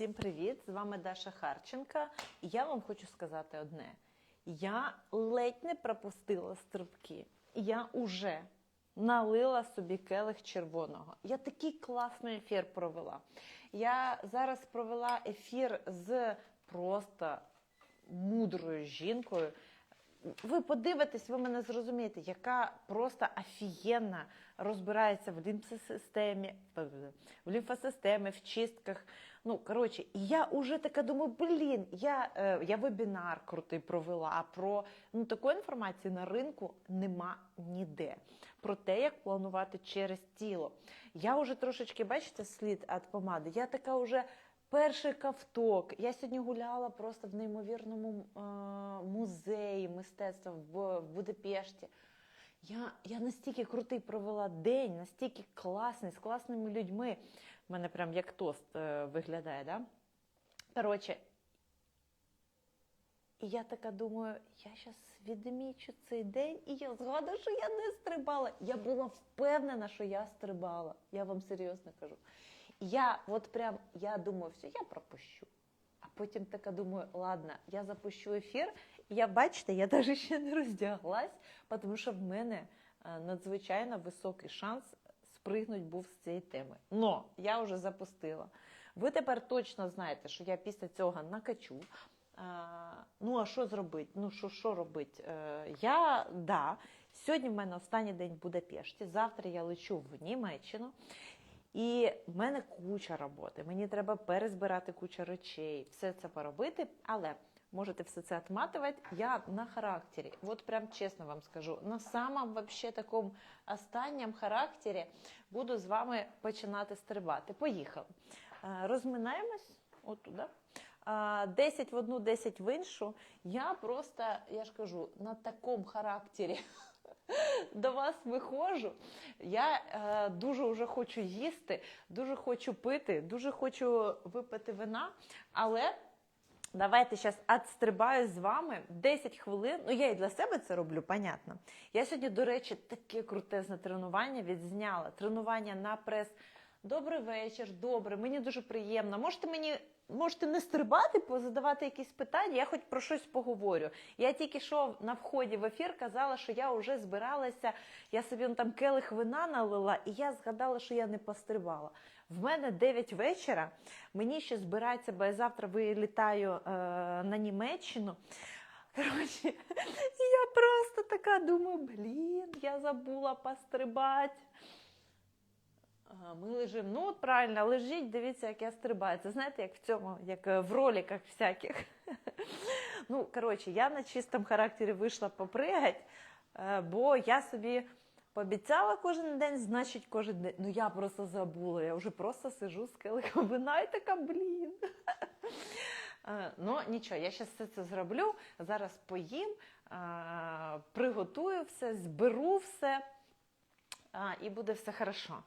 Всім привіт! З вами Даша Харченка. І я вам хочу сказати одне: я ледь не пропустила стрибки. Я уже налила собі келих червоного. Я такий класний ефір провела. Я зараз провела ефір з просто мудрою жінкою. Ви подивитесь, ви мене зрозумієте, яка просто офігенна розбирається в лімфосистемі, в лімфосистемі, в чистках. Ну, коротше, і я вже така думаю, блін, я, е, я вебінар крутий провела, а про ну, такої інформації на ринку нема ніде. Про те, як планувати через тіло. Я вже трошечки, бачите, слід від помади. Я така вже перший ковток. Я сьогодні гуляла просто в неймовірному е, музеї мистецтва в, в Будапешті. Я, я настільки крутий провела день, настільки класний, з класними людьми. У мене прям як тост е, виглядає, да? Коротше, і я така думаю, я зараз відмічу цей день, і я згадую, що я не стрибала. Я була впевнена, що я стрибала. Я вам серйозно кажу. Я от прям я думаю, все, я пропущу. А потім така думаю, ладно, я запущу ефір. Я бачите, я навіть ще не роздяглась, тому що в мене надзвичайно високий шанс спригнути був з цієї теми. Но я вже запустила. Ви тепер точно знаєте, що я після цього накачу. А, ну, а що зробити? Ну, що, що робити? Е, я, да, сьогодні в мене останній день в Будапешті, завтра я лечу в Німеччину. І в мене куча роботи. Мені треба перезбирати кучу речей, все це поробити, але можете все це отматувати. Я на характері, от прям чесно вам скажу, на самому вообще такому останньому характері буду з вами починати стрибати. Поїхали. Е, Розминаємось отуда. 10 в одну, 10 в іншу. Я просто, я ж кажу, на такому характері до вас виходжу. Я е, дуже вже хочу їсти, дуже хочу пити, дуже хочу випити вина, але. Давайте зараз відстрибаю з вами 10 хвилин. Ну, я і для себе це роблю, понятно. Я сьогодні, до речі, таке крутезне тренування відзняла. Тренування на прес. Добрий вечір, добре, мені дуже приємно. Можете мені можете не стрибати, позадавати якісь питання, я хоч про щось поговорю. Я тільки що на вході в ефір казала, що я вже збиралася, я собі ну, там келих вина налила, і я згадала, що я не пострибала. В мене 9 вечора, мені ще збирається, бо я завтра вилітаю е, на Німеччину. Коротше, я просто така думаю, блін, я забула пострибати. Ми лежимо. Ну, от правильно, лежіть, дивіться, як я стрибаю. Це знаєте, як в цьому, як е, в роликах всяких. Ну, коротше, я на чистому характері вийшла попригати, е, бо я собі пообіцяла кожен день, значить, кожен день. Ну, я просто забула. Я вже просто сижу з келихом і така, блін. Е, Ну, нічого, я зараз все це зроблю. Зараз поїм, приготую все, зберу все, і буде все хорошо.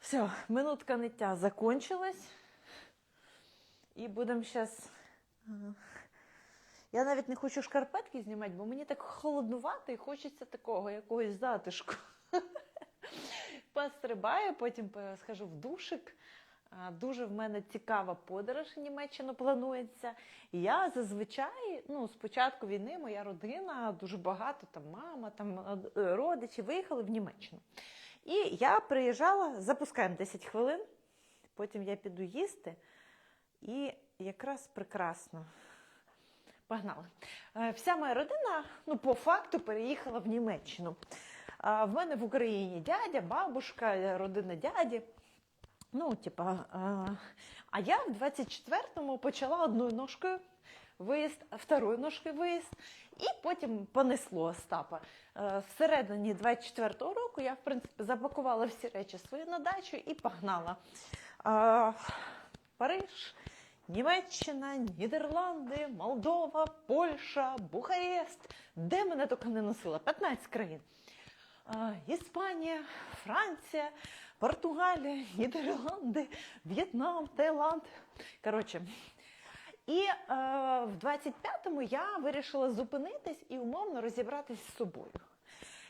Все, минутка ниття закончилась. І будемо зараз. Я навіть не хочу шкарпетки знімати, бо мені так холоднувати і хочеться такого якогось затишку. Пострибаю, потім схожу в душик. Дуже в мене цікава подорож в Німеччину планується. Я зазвичай, ну, з початку війни, моя родина, дуже багато, там мама, там е, родичі виїхали в Німеччину. І я приїжджала, запускаємо 10 хвилин, потім я піду їсти, і якраз прекрасно. Погнали. Е, Вся моя родина, ну, по факту, переїхала в Німеччину. В мене в Україні дядя, бабушка, родина дяді. Ну, типа, а, я в 24-му почала одною ножкою виїзд, второю ножкою виїзд, і потім понесло Остапа. Е, Всередині 24-го року я, в принципі, запакувала всі речі свої на дачу і погнала. Париж, Німеччина, Нідерланди, Молдова, Польща, Бухарест. Де мене тільки не носила? 15 країн. Іспанія, Франція, Португалія, Нідерланди, В'єтнам, Таїланд. Коротше. І е, в 25-му я вирішила зупинитись і умовно розібратись з собою.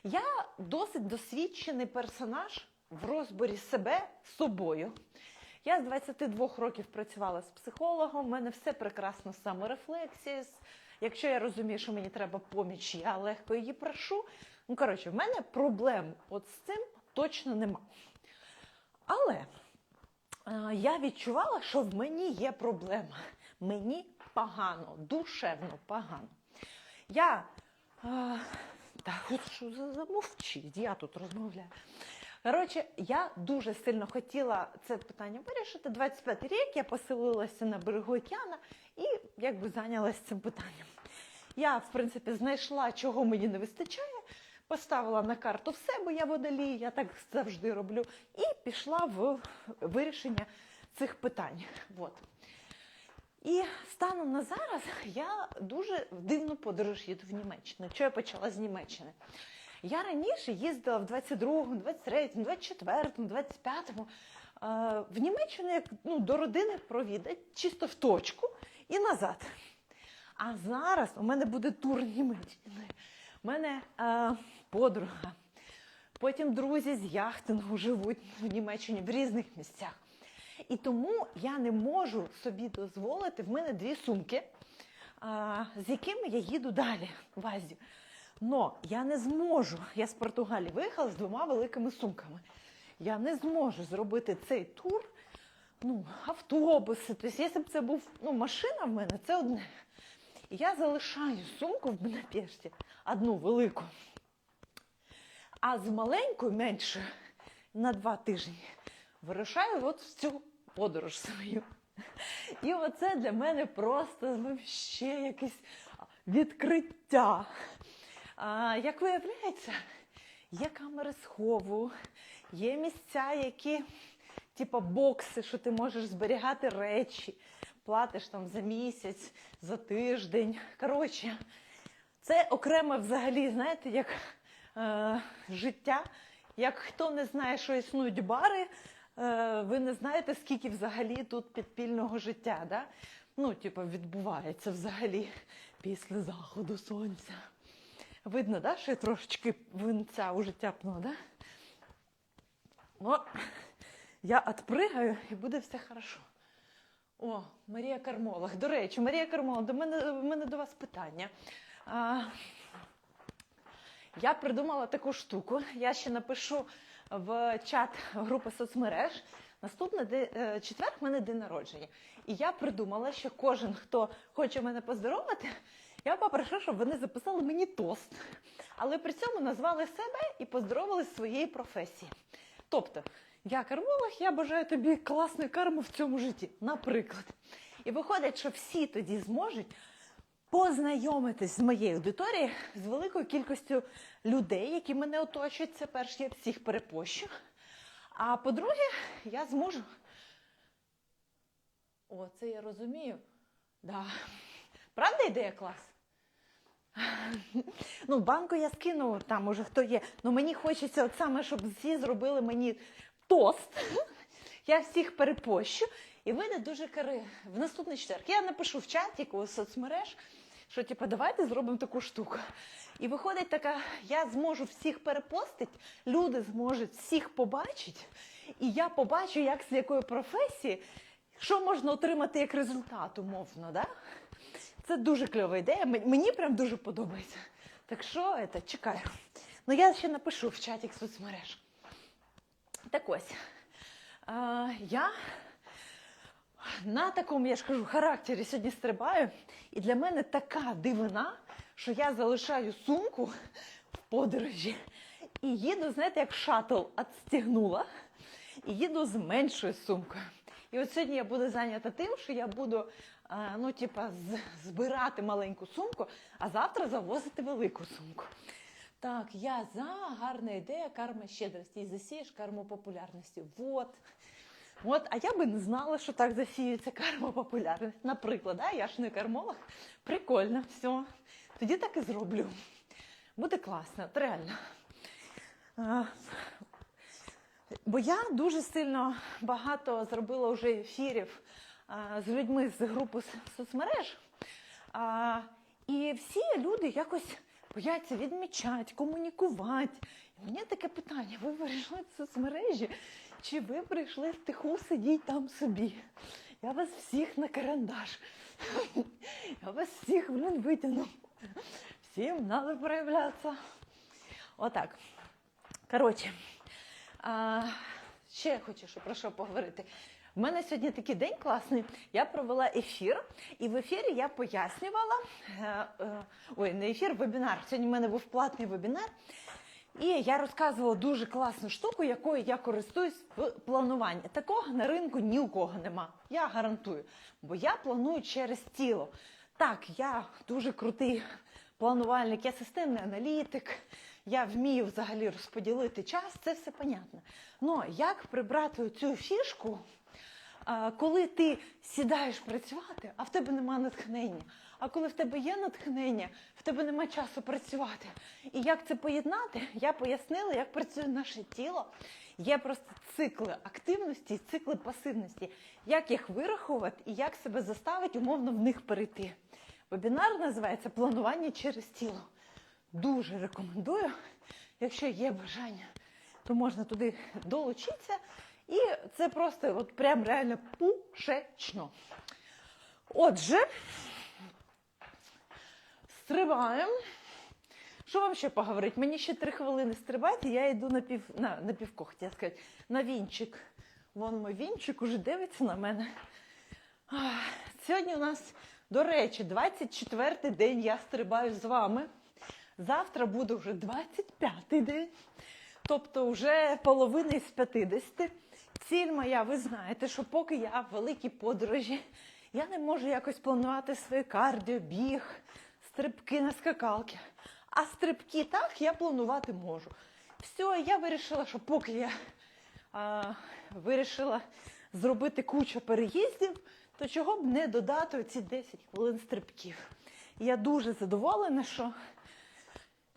Я досить досвідчений персонаж в розборі себе з собою. Я з 22 років працювала з психологом, у мене все прекрасно з саморефлексією. Якщо я розумію, що мені треба поміч, я легко її прошу. Ну, коротше, в мене проблем от з цим точно нема. Але е, я відчувала, що в мені є проблема. Мені погано, душевно погано. Я. Е, та от що за замовчіть, я тут розмовляю. Коротше, я дуже сильно хотіла це питання вирішити. 25 рік я поселилася на берегу океана і якби зайнялася цим питанням. Я, в принципі, знайшла, чого мені не вистачає, поставила на карту все, бо я водолій, я так завжди роблю, і пішла в вирішення цих питань. От. І станом на зараз я дуже в дивну подорож їду в Німеччину. Що я почала з Німеччини? Я раніше їздила в 22-му, 23-му, 24-му, 25-му е, в Німеччину як ну, до родини провідати, чисто в точку і назад. А зараз у мене буде тур Німеччиною. У мене е, подруга, потім друзі з яхтингу живуть в Німеччині в різних місцях. І тому я не можу собі дозволити. В мене дві сумки, з якими я їду далі в Азію. Но я не зможу. Я з Португалії виїхала з двома великими сумками. Я не зможу зробити цей тур. Ну, автобуси. Тобто, якщо б це був ну, машина в мене, це одне. Я залишаю сумку в Будапешті, одну велику. А з маленькою менше на два тижні вирушаю от в цю подорож свою. І оце для мене просто ще якесь відкриття. А, як виявляється, є камери схову, є місця, які, типу бокси, що ти можеш зберігати речі, платиш там за місяць, за тиждень. Коротше, це окреме взагалі, знаєте, як е, життя. Як хто не знає, що існують бари, ви не знаєте, скільки взагалі тут підпільного життя. Да? Ну, типу, відбувається взагалі після заходу сонця. Видно, да, що трошечки винця у життя пну, да? Ну, я відпригаю і буде все хорошо. О, Марія Кармолог. До речі, Марія Кармолог, до мене, в мене до вас питання. А, я придумала таку штуку. Я ще напишу в чат групи соцмереж. Наступний е, четвер в мене день народження. І я придумала, що кожен, хто хоче мене поздоровити, я попрошу, щоб вони записали мені тост. Але при цьому назвали себе і поздоровили з своєї професії. Тобто, я кармолог, я бажаю тобі класної карми в цьому житті, наприклад. І виходить, що всі тоді зможуть познайомитись з моєю аудиторією з великою кількістю людей, які мене оточують. Це перш я всіх перепощу. А по-друге, я зможу. О, це я розумію. Да. Правда ідея клас? Ну, банку я скину, там уже хто є. Ну мені хочеться от саме, щоб всі зробили мені тост. Я всіх перепощу. І вийде дуже кари в наступний четвер. Я напишу в чаті у соцмереж, що типу, давайте зробимо таку штуку. І виходить така, я зможу всіх перепостити, люди зможуть всіх побачити, і я побачу, як з якої професії, що можна отримати як результат, умовно. Да? Це дуже кльова ідея. Мені прям дуже подобається. Так що це, чекаю. Ну я ще напишу в чаті соцмереж. Так ось. А, я на такому, я ж кажу, характері сьогодні стрибаю. І для мене така дивина, що я залишаю сумку в подорожі і їду, знаєте, як шатл відстігнула, і їду з меншою сумкою. І от сьогодні я буду зайнята тим, що я буду е, ну, типа, збирати маленьку сумку, а завтра завозити велику сумку. Так, я за гарна ідея карма щедрості. І засієш карму популярності. Вот. От, а я би не знала, що так засіюється карма. Наприклад, да? я ж не кармолог. Прикольно, все. Тоді так і зроблю. Буде класно, от реально. А, Бо я дуже сильно багато зробила вже ефірів а, з людьми з групи соцмереж. А, і всі люди якось бояться відмічати, комунікувати. І мені таке питання: ви вирішили соцмережі Чи ви прийшли в тиху, сидіть там собі? Я вас всіх на карандаш. Я вас всіх, блин, витягну. Всім треба проявлятися. Отак. Коротше, а, ще я хочу що, про що поговорити. У мене сьогодні такий день класний. Я провела ефір, і в ефірі я пояснювала. Е, е, ой, не ефір, вебінар. Сьогодні в мене був платний вебінар. І я розказувала дуже класну штуку, якою я користуюсь в плануванні. Такого на ринку ні у кого нема. Я гарантую. Бо я планую через тіло. Так, я дуже крутий планувальник, я системний аналітик, я вмію взагалі розподілити час, це все понятно. Ну, як прибрати цю фішку, коли ти сідаєш працювати, а в тебе нема натхнення. А коли в тебе є натхнення, в тебе нема часу працювати. І як це поєднати, я пояснила, як працює наше тіло. Є просто цикли активності цикли пасивності, як їх вирахувати і як себе заставити умовно в них перейти. Вебінар називається Планування через тіло. Дуже рекомендую. Якщо є бажання, то можна туди долучитися. І це просто от прям реально пушечно. Отже, стрибаємо. Що вам ще поговорити? Мені ще три хвилини стрибати, я йду на пів на, на півко, хотіла сказати, на вінчик. Вон мій вінчик уже дивиться на мене. Сьогодні у нас, до речі, 24-й день я стрибаю з вами. Завтра буде вже 25-й день, тобто вже половина із 50. Ціль моя, ви знаєте, що поки я в великій подорожі, я не можу якось планувати своє кардіо, біг, стрибки на скакалки. А стрибки так я планувати можу. Все, я вирішила, що поки я а, вирішила зробити кучу переїздів, то чого б не додати оці 10 хвилин стрибків. Я дуже задоволена, що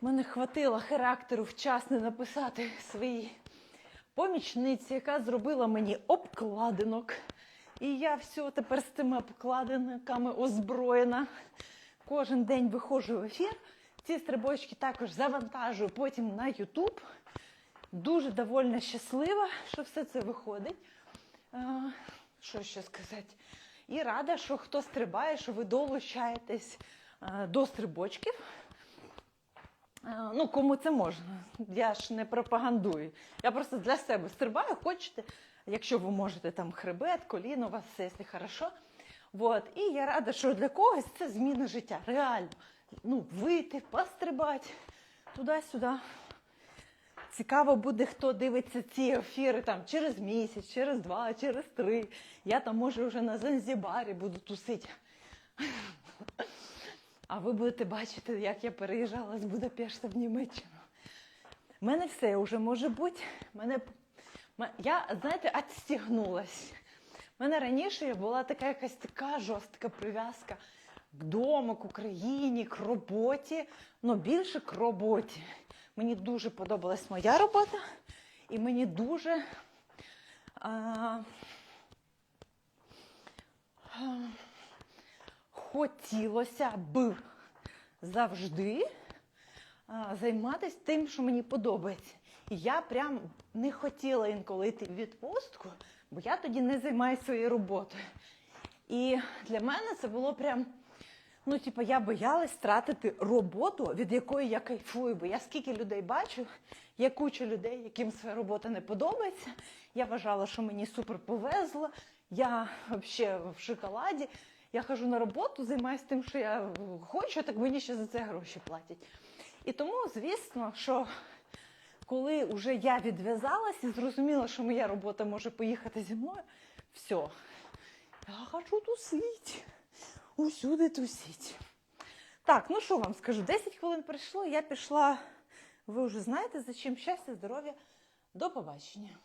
мене хватило характеру вчасно написати своїй помічниці, яка зробила мені обкладинок. І я все тепер з тими обкладинками озброєна. Кожен день виходжу в ефір. Ці стрибочки також завантажую потім на YouTube. Дуже довольно щаслива, що все це виходить. Що ще сказати? І рада, що хто стрибає, що ви долучаєтесь до стрибочків. Ну, кому це можна. Я ж не пропагандую. Я просто для себе стрибаю, хочете, якщо ви можете там хребет, коліно, у вас все, якщо хорошо. Вот. І я рада, що для когось це зміна життя. Реально. Ну, вийти, пострибати туди-сюди. Цікаво буде, хто дивиться ці ефіри там через місяць, через два, через три. Я там, може, вже на Занзібарі буду тусити. А ви будете бачити, як я переїжджала з Будапешта в Німеччину. У мене все вже може бути. Мене... Я, знаєте, відстігнулась. У мене раніше була така якась така жорстка прив'язка к дому, к Україні, к роботі. Ну, більше к роботі. Мені дуже подобалась моя робота, і мені дуже. А, а, хотілося б завжди а, займатися тим, що мені подобається. І я прям не хотіла інколи йти в відпустку, бо я тоді не займаюся своєю роботою. І для мене це було прям. Ну, типу, я боялась втратити роботу, від якої я кайфую. Бо я скільки людей бачу, є куча людей, яким своя робота не подобається. Я вважала, що мені супер повезло. Я взагалі в шоколаді. Я хожу на роботу, займаюся тим, що я хочу, так мені ще за це гроші платять. І тому, звісно, що коли вже я відв'язалась і зрозуміла, що моя робота може поїхати зі мною, все, я хочу тусити усюди тусіть. Так, ну що вам скажу, 10 хвилин прийшло, я пішла, ви вже знаєте, за чим щастя, здоров'я. До побачення.